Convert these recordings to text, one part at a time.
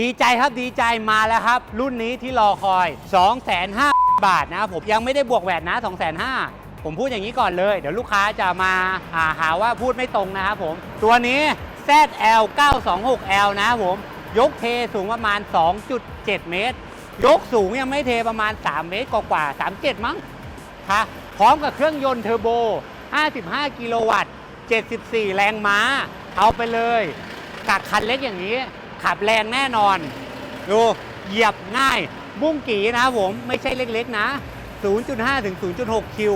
ดีใจครับดีใจมาแล้วครับ รุ่นนี้ที่รอคอย 2 5 0 0 0บาทนะครับผมยังไม่ได้บวกแหวนนะ 2 5 0 0 0ผมพูดอย่างนี้ก่อนเลย เดี๋ยวลูกค้าจะมาาหาว่าพูดไม่ตรงนะครับผม ตัวนี้ ZL 926L นะครับผม ยกเทสูงประมาณ 2.7 เมตร ยกสูงยังไม่เทประมาณ 3 เมตรกว่าๆ37 มั้งคะพร้อมกับเครื่องยนต์เทอร์โบ 55 กิโลวัตต์ 74 แรงม้า เอาไปเลยกับคันเล็กอย่างนี้ ขับแรงแน่นอน ดูเหยียบง่าย บุ้งกี่นะครับผม ไม่ใช่เล็กๆนะ 0.5 ถึง 0.6 คิว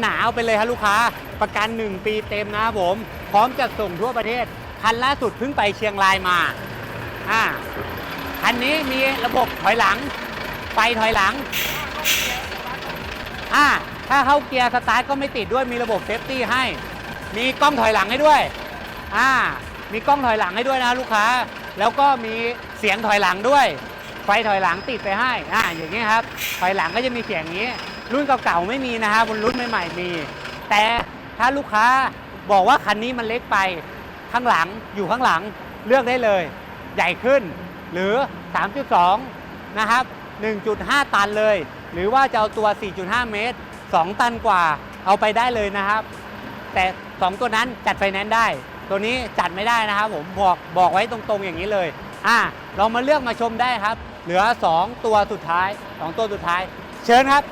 หนาๆเอาไปเลยครับลูกค้า ประกัน 1 ปีเต็มนะครับผม พร้อมจัดส่งทั่วประเทศ คันล่าสุดเพิ่งไปเชียงรายมา อ่า คันนี้มีระบบถอยหลังไฟถอยหลัง อ่า ถ้าเข้าเกียร์สตาร์ทก็ไม่ติดด้วย มีระบบเซฟตี้ให้ มีกล้องถอยหลังให้ด้วย อ่า มีกล้องถอยหลังให้ด้วยนะลูกค้า แล้วก็มีเสียงถอยหลังด้วย ไฟถอยหลังติดไปให้อ่าอย่างนี้ครับ ถอยหลังก็จะมีเสียงนี้ รุ่นเก่าๆไม่มีนะครับบนรุ่นใหม่ๆมี แต่ถ้าลูกค้าบอกว่าคันนี้มันเล็กไปข้างหลังอยู่ข้างหลังเลือกได้เลย ใหญ่ขึ้น หรือ 3.2 นะครับ 1.5 ตันเลย หรือว่าจะเอาตัว 4.5 เมตร 2 ตันกว่าเอาไปได้เลยนะครับ แต่ 2 ตัวนั้นจัดไฟแนนซ์ได้ ตัวนี้จัดไม่ได้นะครับผมบอกบอกไว้ตรงๆอย่างนี้เลยอะเรามาเลือกมาชมได้ครับ เหลือ 2 ตัวสุดท้าย 2 ตัวสุดท้าย เชิญครับ